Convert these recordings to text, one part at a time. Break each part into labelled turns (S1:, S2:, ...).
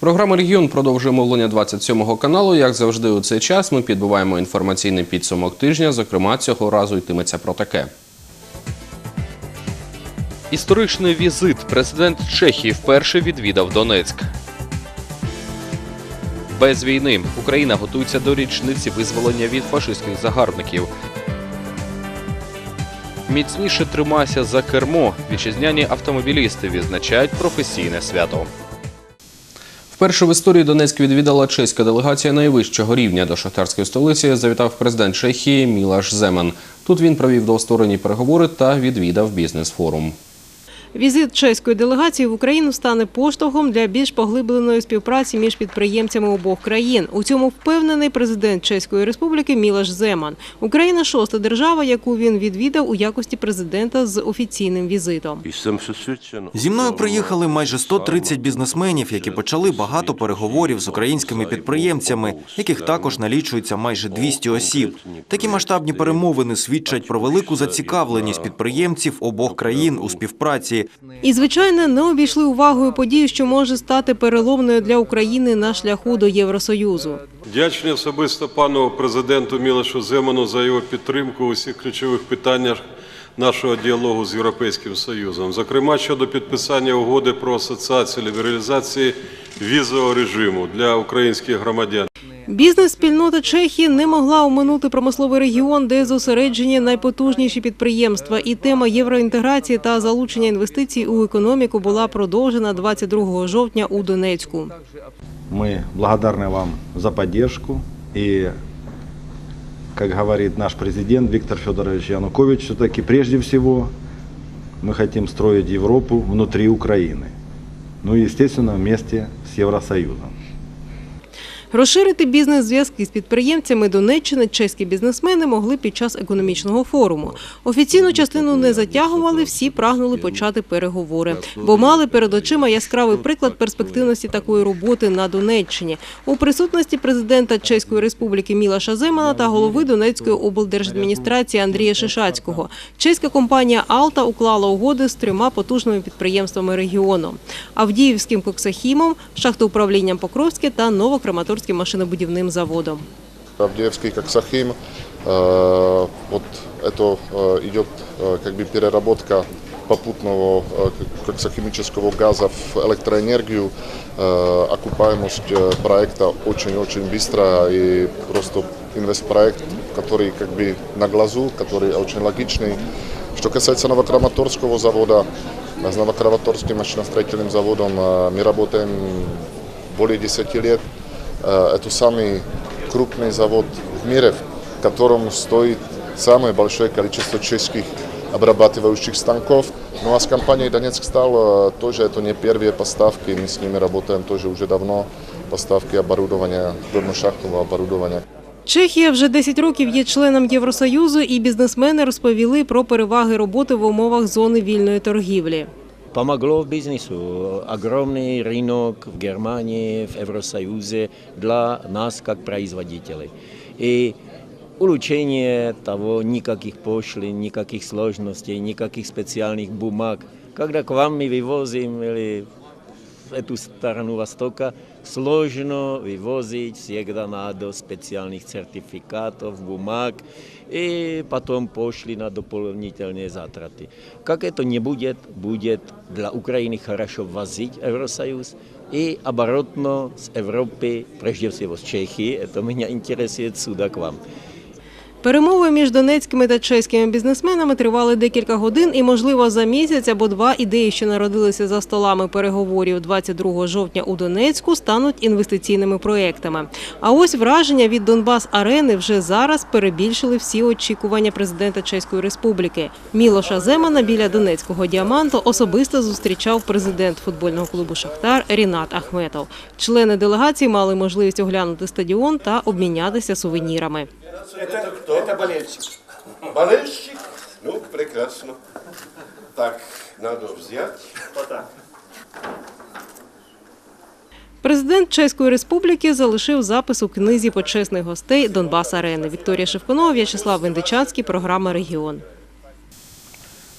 S1: Програма Регіон продовжує мовлення 27 каналу. Як завжди, у цей час ми підбиваємо інформаційний підсумок тижня. Зокрема, цього разу йтиметься про таке.
S2: Історичний візит. Президент Чехії вперше відвідав Донецьк. Без війни Україна готується до річниці визволення від фашистських загарбників. Міцніше тримайся за кермо. Вітчизняні автомобілісти відзначають професійне свято.
S1: Вперше в історії Донецьк відвідала чеська делегація найвищого рівня до шахтарської столиці. Завітав президент Чехії Мілаш Земан. Тут він провів двосторонні переговори та відвідав бізнес-форум.
S3: Візит чеської делегації в Україну стане поштовхом для більш поглибленої співпраці між підприємцями обох країн. У цьому впевнений президент Чеської Республіки Мілаш Земан. Україна шоста держава, яку він відвідав у якості президента з офіційним візитом.
S4: Зі мною приїхали майже 130 бізнесменів, які почали багато переговорів з українськими підприємцями, яких також налічується майже 200 осіб. Такі масштабні перемовини свідчать про велику зацікавленість підприємців обох країн у співпраці.
S3: І, звичайно, не обійшли увагою подію, що може стати переломною для України на шляху до Євросоюзу.
S5: Дячний особисто пану президенту Мілошу Земану за його підтримку у всіх ключових питаннях нашого діалогу з Європейським Союзом, зокрема щодо підписання угоди про асоціацію лібералізації візового режиму для українських громадян.
S3: Бізнес-спільнота Чехії не могла оминути промисловий регіон, де зосереджені найпотужніші підприємства. І тема євроінтеграції та залучення інвестицій у економіку була продовжена 22 жовтня у Донецьку.
S6: Мы благодарны вам за поддержку. И, как говорит наш президент Виктор Федорович Янукович, все-таки прежде всего мы хотим строить Европу внутри Украины. Ну и, естественно, вместе с Евросоюзом.
S3: Розширити бізнес-зв'язки з підприємцями Донеччини чеські бізнесмени могли під час економічного форуму. Офіційну частину не затягували, всі прагнули почати переговори, бо мали перед очима яскравий приклад перспективності такої роботи на Донеччині. У присутності президента Чеської республіки Мілаша Земана та голови Донецької облдержадміністрації Андрія Шишацького. Чеська компанія Алта уклала угоди з трьома потужними підприємствами регіону: Авдіївським коксахімом, шахтоуправлінням Покровське та Новокраматорським машинобудівним заводом.
S7: Авдеевский как Сахим. Э, Вот это э, идет э, как бы переработка попутного коксохимического газа в электроэнергию. Окупаемость проекта очень-очень быстро и просто инвестпроект, который как бы на глазу, который очень логичный. Что касается Новокраматорского завода, с Новокраматорским машиностроительным заводом мы работаем более 10 лет. Э, Это самый крупный завод в мире, в котором стоит самое большое количество чешских обрабатывающих станков. Ну а с компанией Донецк стал э, тоже это не первые поставки, мы с ними работаем тоже уже давно, поставки оборудования, горно-шахтового оборудования.
S3: Чехія вже 10 років є членом Євросоюзу, і бізнесмени розповіли про переваги роботи в умовах зони вільної торгівлі.
S8: Помогло в бизнесу. Огромный рынок в Германии, в Евросоюзе для нас как производителей. И улучшение того, никаких пошлин, никаких сложностей, никаких специальных бумаг. Когда к вам мы вывозим или в эту сторону Востока, сложно вывозить, всегда надо специальных сертификатов, бумаг и потом пошли на дополнительные затраты. Как это не будет, будет для Украины хорошо возить Евросоюз и оборотно с Европы, прежде всего с Чехии, это меня интересует сюда к вам.
S3: Перемови між донецькими та чеськими бізнесменами тривали декілька годин, і, можливо, за місяць або два ідеї, що народилися за столами переговорів 22 жовтня у Донецьку, стануть інвестиційними проектами. А ось враження від Донбас арени вже зараз перебільшили всі очікування президента Чеської Республіки. Мілоша Земана біля Донецького діаманту особисто зустрічав президент футбольного клубу Шахтар Рінат Ахметов. Члени делегації мали можливість оглянути стадіон та обмінятися сувенірами.
S9: Это кто? Это болельщик. Болельщик? Ну, прекрасно. Так, надо взять. Вот так.
S3: Президент Чеської Республіки залишив запис у книзі почесних гостей Донбас Арени. Вікторія Шевкунова, В'ячеслав Вендичанський, програма Регіон.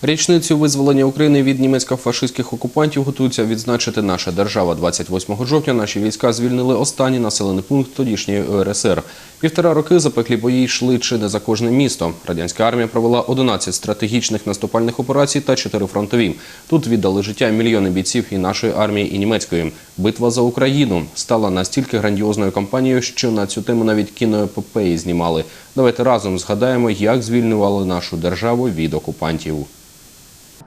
S1: Річницю визволення України від німецько-фашистських окупантів готується відзначити наша держава. 28 жовтня наші війська звільнили останній населений пункт тодішньої УРСР. Півтора роки запеклі бої йшли чи не за кожне місто. Радянська армія провела 11 стратегічних наступальних операцій та 4 фронтові. Тут віддали життя мільйони бійців і нашої армії, і німецької. Битва за Україну стала настільки грандіозною кампанією, що на цю тему навіть кіноепопеї знімали. Давайте разом згадаємо, як звільнювали нашу державу від окупантів.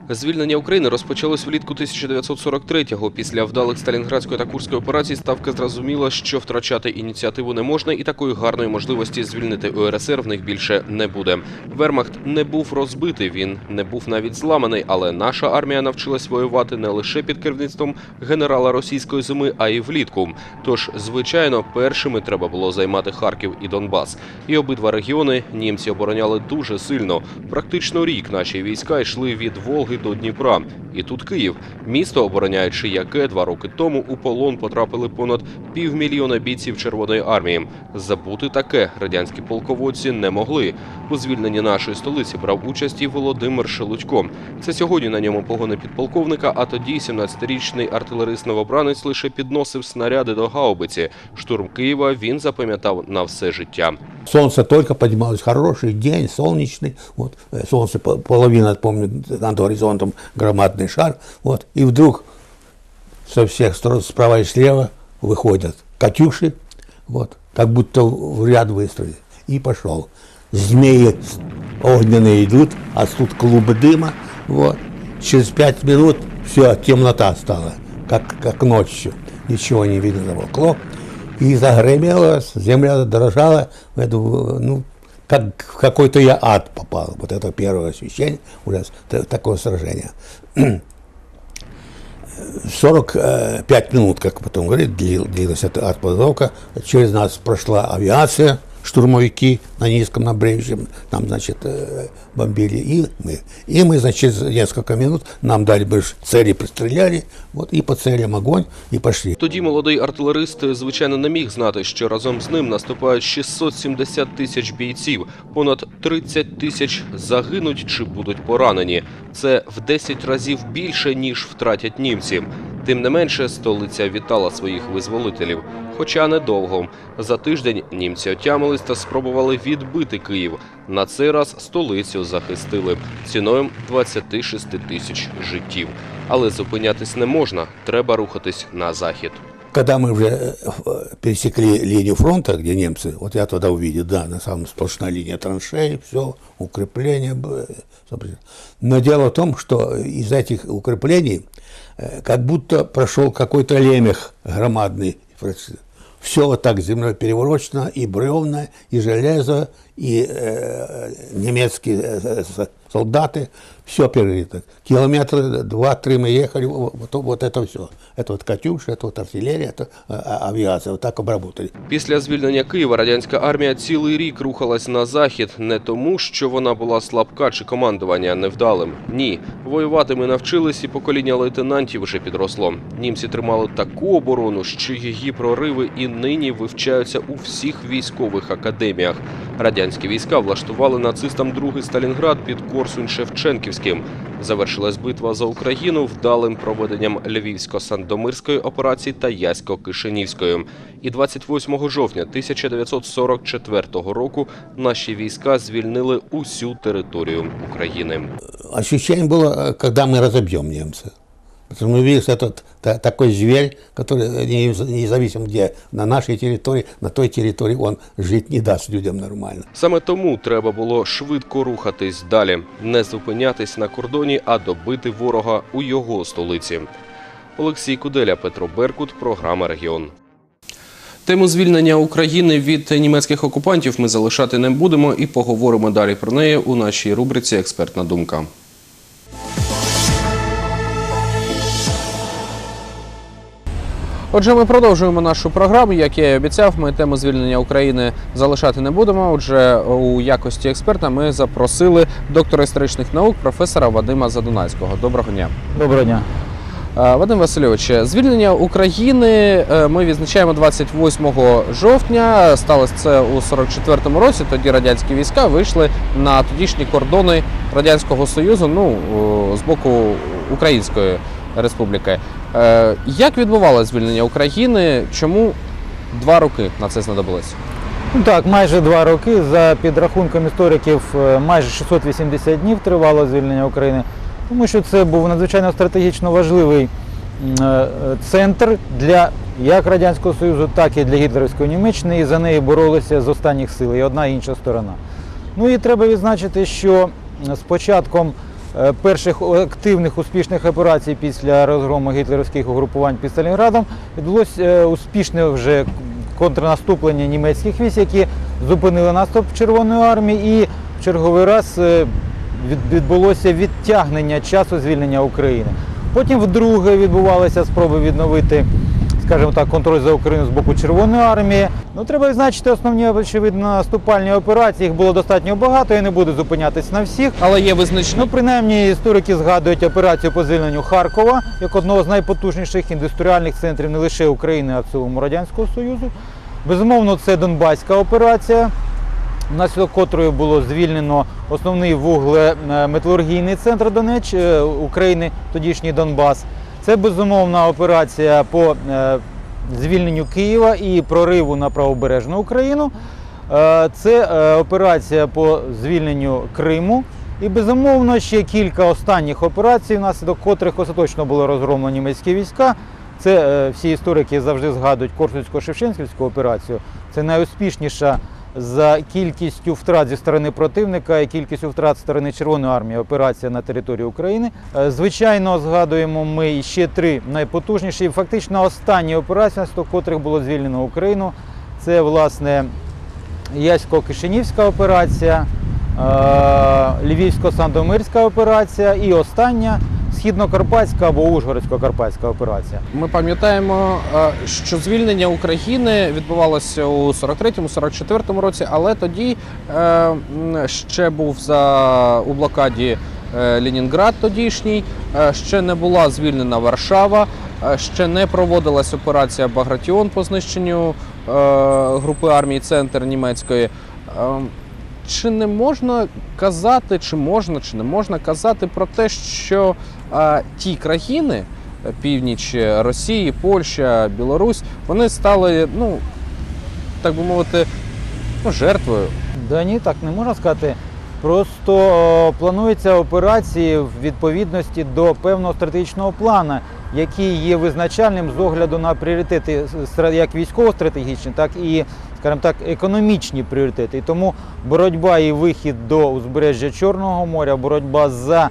S2: Звільнення України розпочалось влітку 1943-го. Після вдалих Сталінградської та Курської операцій ставка зрозуміла, що втрачати ініціативу не можна, і такої гарної можливості звільнити УРСР в них більше не буде. Вермахт не був розбитий, він не був навіть зламаний, але наша армія навчилась воювати не лише під керівництвом генерала російської зими, а й влітку. Тож, звичайно, першими треба було займати Харків і Донбас. І обидва регіони німці обороняли дуже сильно. Практично рік наші війська йшли від Волги до Дніпра. І тут Київ, місто, обороняючи яке два роки тому у полон потрапили понад півмільйона бійців Червоної армії. Забути таке радянські полководці не могли. У звільненні нашої столиці брав участь і Володимир Шелудько. Це сьогодні на ньому погони підполковника, а тоді 17-річний артилерист-новобранець лише підносив снаряди до гаубиці. Штурм Києва він запам'ятав на все життя.
S10: Солнце только поднималось, хороший день, солнечный, вот, э, солнце по- половина, помню, над горизонтом громадный шар, вот, и вдруг со всех сторон, справа и слева, выходят «Катюши», вот, как будто в ряд выстроили, и пошел. Змеи огненные идут, а тут клубы дыма, вот. Через пять минут все, темнота стала, как, как ночью, ничего не видно заволокло. И загремело, земля дрожала, это, ну, как в какой-то я ад попал. Вот это первое ощущение уже такое сражение. 45 минут, как потом говорит, длилась эта артподготовка. Через нас прошла авиация, штурмовики на низком набрежье, нам, значит, э, бомбили и мы. И мы, значит, через несколько минут нам дали больше цели, пристреляли, вот, и по целям огонь, и пошли.
S2: Тоді молодий артилерист, звичайно, не міг знати, що разом з ним наступають 670 тисяч бійців, понад 30 тисяч загинуть чи будуть поранені. Це в 10 разів більше, ніж втратять німці. Тим не менше, столиця вітала своїх визволителів. Хоча недовго. За тиждень німці отямились та спробували відбити Київ. На цей раз столицю захистили ціною 26 тисяч життів. Але зупинятись не можна, треба рухатись на захід
S10: Когда мы уже э, пересекли линию фронта, где немцы, вот я тогда увидел, да, на самом сплошная линия траншей, все, укрепления. было, всё при- Но дело в том, что из этих укреплений э, как будто прошел какой-то лемех громадный. Все вот так землей переворочено, и бревна, и железо, и э, немецкие э, с- солдаты, все перерыто. Километра два-три мы ехали, вот, вот это все. Это вот «Катюша», это вот артиллерия, это а, а, авиация, вот так обработали.
S2: Після звільнення Києва радянська армія цілий рік рухалась на захід не тому, що вона була слабка чи командування невдалим. Ні, воювати ми навчились, і покоління лейтенантів вже підросло. Німці тримали таку оборону, що її прориви і нині вивчаються у всіх військових академіях. Радянські війська влаштували нацистам другий Сталінград під Корсунь-Шевченківським. Завершилась битва за Україну вдалим проведенням Львівсько-Сандомирської операції та Ясько-Кишинівської. І 28 жовтня 1944 року наші війська звільнили усю територію України.
S10: Ощущение было, э, когда мы разобьем немца. Потому что мы видели, что этот та- такой зверь, который э, не- независимо где, на нашей территории, на той территории, он жить не даст людям нормально.
S2: Саме тому треба було швидко рухатись далі, не зупинятись на кордоні, а добити ворога у його столиці. Олексій Куделя, Петро Беркут, програма Регіон.
S1: Тему звільнення України від німецьких окупантів ми залишати не будемо і поговоримо далі про неї у нашій рубриці Експертна думка. Отже, ми продовжуємо нашу програму. Як я і обіцяв, ми тему звільнення України залишати не будемо. Отже, у якості експерта ми запросили доктора історичних наук професора Вадима Задунайського. Доброго дня.
S11: Доброго дня.
S1: Вадим Васильович, звільнення України е, ми відзначаємо 28 жовтня. Сталося це у 44-му році. Тоді радянські війська вийшли на тодішні кордони радянського союзу, ну з боку Української республіки. Е, Як відбувалося звільнення України? Чому два роки на це знадобилось?
S11: Ну так, майже два роки. За підрахунком істориків, е, майже 680 днів тривало звільнення України, тому що це був надзвичайно стратегічно важливий е, центр для як Радянського Союзу, так і для гітлерівської Німеччини, і за неї боролися з останніх сил, і одна і інша сторона. Ну і треба відзначити, що з початком перших активних успішних операцій після розгрому гітлерівських угрупувань під Сталінградом відбулося е, успішне вже контрнаступлення німецьких військ, які зупинили наступ Червоної армії, і в черговий раз е, відбулося відтягнення часу звільнення України. Потім вдруге відбувалися спроби відновити, скажімо так, контроль за Україну з боку Червоної армії. Ну, треба відзначити основні, очевидно, наступальні операції. Їх було достатньо багато, я не буду зупинятись на всіх.
S1: Але є визначні
S11: Ну, принаймні, історики згадують операцію по звільненню Харкова як одного з найпотужніших індустріальних центрів не лише України, а в цілому Радянського Союзу. Безумовно, це Донбаська операція, внаслідок котрої було звільнено основний вуглеметалургійний центр Донеч е, України, тодішній Донбас. Це безумовна операція по е, звільненню Києва і прориву на правобережну Україну. Е, Це е, операція по звільненню Криму. І безумовно ще кілька останніх операцій, внаслідок котрих остаточно було розгромлено німецькі війська. Це всі історики завжди згадують Корсунсько-Шевченківську операцію. Це найуспішніша за кількістю втрат зі сторони противника і кількістю втрат зі сторони Червоної армії операція на території України. Е, Звичайно, згадуємо ми ще три найпотужніші, фактично останні операції, внаслідок котрих було звільнено Україну. Це власне Ясько-Кишинівська операція, е, Львівсько-Сандомирська операція і остання Східно-Карпатська або Ужгородсько-Карпатська операція.
S1: Ми пам'ятаємо, е, що звільнення України відбувалося у 43-44 році, але тоді е, ще був за у блокаді е, Ленінград тодішній, ще не була звільнена Варшава, ще не проводилась операція Багратіон по знищенню групи армій Центр німецької. Е, чи не можна казати, чи можна, чи не можна казати про те, що а, ті країни, е, північ Росії, Польща, Білорусь, вони стали, ну так би мовити, ну, жертвою.
S11: Да ні, так не можна сказати. Просто е, плануються операції в відповідності до певного стратегічного плану, який є визначальним з огляду на пріоритети як військово-стратегічні, так і, скажімо так, економічні пріоритети. І тому боротьба і вихід до узбережжя Чорного моря, боротьба за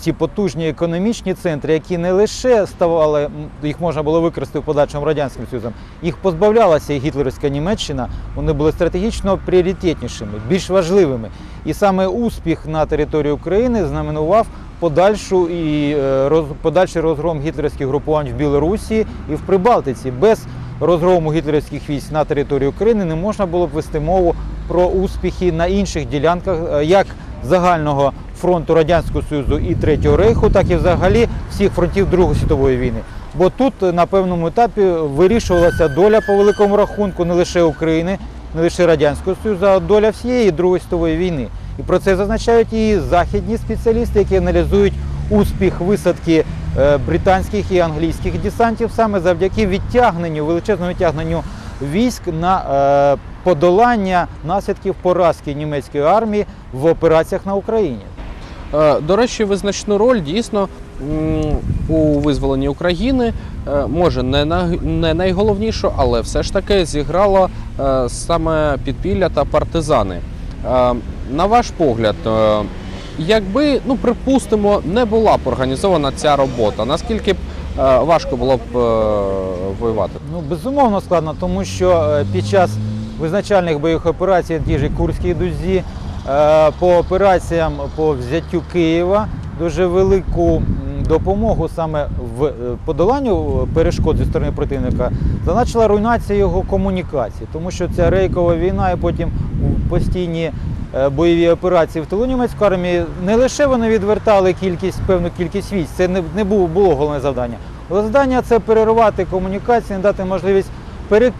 S11: ці потужні економічні центри, які не лише ставали, їх можна було використати в подальшому радянським союзом, їх позбавлялася і гітлерівська Німеччина. Вони були стратегічно пріоритетнішими, більш важливими. І саме успіх на території України знаменував подальшу і е, роз, подальший розгром гітлерівських групувань в Білорусі і в Прибалтиці. Без розгрому гітлерівських військ на території України не можна було б вести мову про успіхи на інших ділянках, е, як загального фронту Радянського Союзу і Третього Рейху, так і взагалі всіх фронтів Другої світової війни. Бо тут е, на певному етапі вирішувалася доля по великому рахунку не лише України, не лише Радянського Союзу, а доля всієї Другої світової війни. І про це зазначають і західні спеціалісти, які аналізують успіх висадки е, британських і англійських десантів саме завдяки відтягненню, величезному відтягненню військ на е, подолання наслідків поразки німецької армії в операціях на Україні.
S1: Е, До речі, визначну роль дійсно у визволенні України може не на не найголовнішу, але все ж таки зіграло е, саме підпілля та партизани. На ваш погляд, якби, ну припустимо, не була б організована ця робота, наскільки б е, важко було б е, воювати?
S11: Ну, безумовно складно, тому що е, під час визначальних бойових операцій, ті ж Курській дузі, по операціям по взяттю Києва дуже велику допомогу саме в подоланню перешкод зі сторони противника зазначила руйнація його комунікацій, тому що ця рейкова війна і потім постійні бойові операції в тилу німецької армії не лише вони відвертали кількість певну кількість військ, це не, не було, було головне завдання. Завдання це перервати комунікації, не дати можливість перекидати